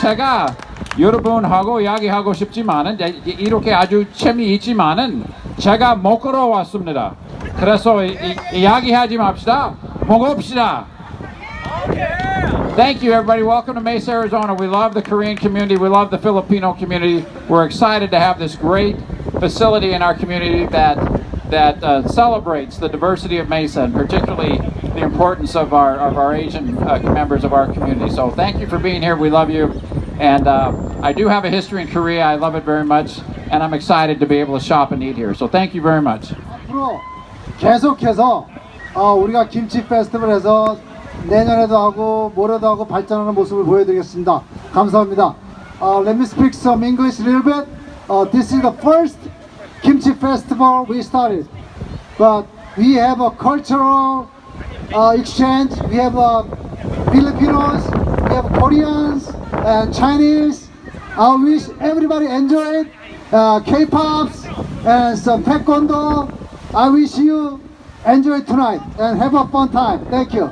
제가 여러분하고 이야기하고 싶지만은 이제 이렇게 아주 재미있지만은 제가 먹으러 왔습니다. 그래서 이, 이, 이야기하지 맙시다. 먹읍시다. Thank you, everybody. Welcome to Mesa, Arizona. We love the Korean community. We love the Filipino community. We're excited to have this great facility in our community that that uh, celebrates the diversity of Mesa and particularly the importance of our of our Asian uh, members of our community. So, thank you for being here. We love you, and uh, I do have a history in Korea. I love it very much, and I'm excited to be able to shop and eat here. So, thank you very much. 앞으로 계속해서 어, 우리가 김치 페스티벌에서 내년에도 하고 모레도 하고 발전하는 모습을 보여드리겠습니다. 감사합니다. Uh, let me speak some English a little bit. Uh, this is the first kimchi festival we started, but we have a cultural uh, exchange. We have uh, Filipinos, we have Koreans, and Chinese. I wish everybody enjoy it. Uh, K-pops and some taekwondo. I wish you enjoy tonight and have a fun time. Thank you.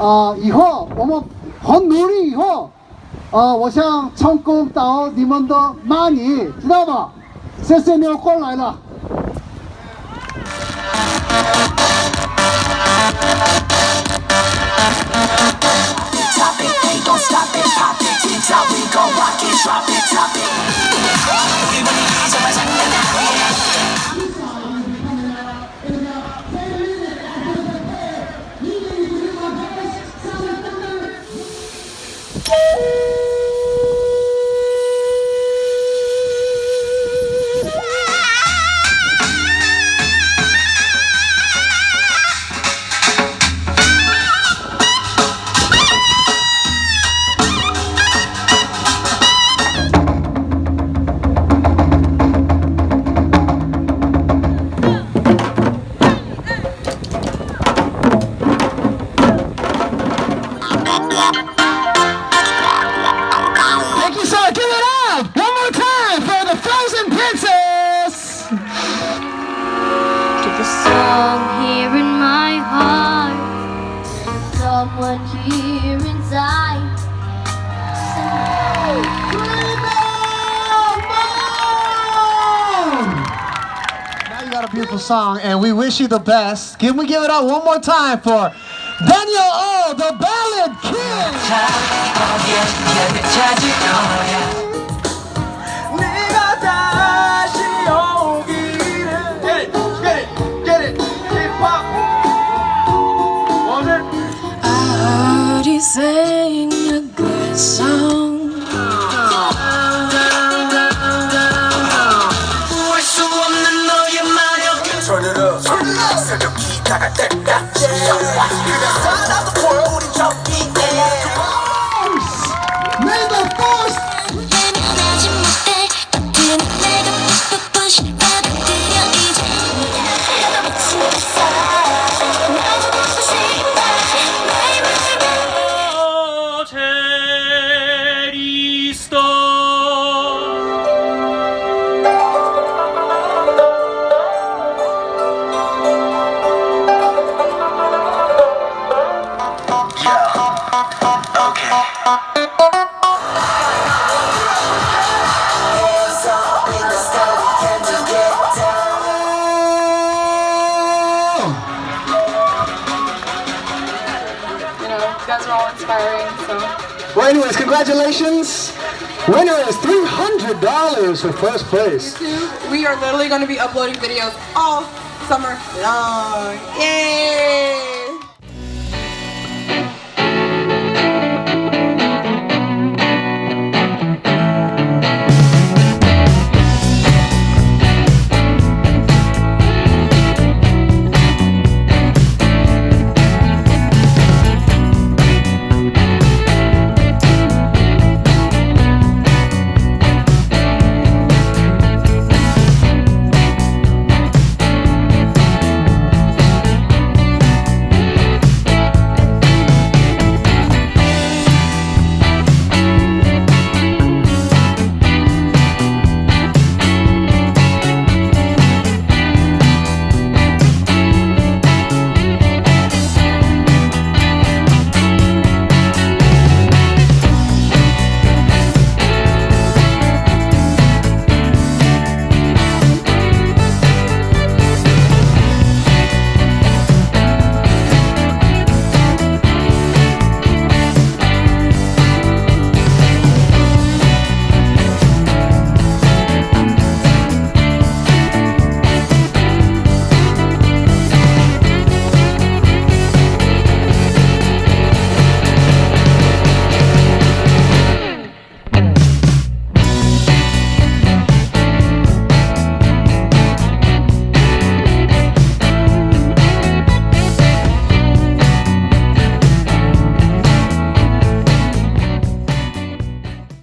啊以后我们很努力以后啊我想成功到你们的 money 知道吗谢谢你们过来了。To the song here in my heart. Someone here inside. Now you got a beautiful song, and we wish you the best. Can we give it up one more time for Daniel O, the Ballad King? so the beautiful. Inspiring, so. Well, anyways, congratulations. Winner is $300 for first place. We are literally going to be uploading videos all summer long. Yay!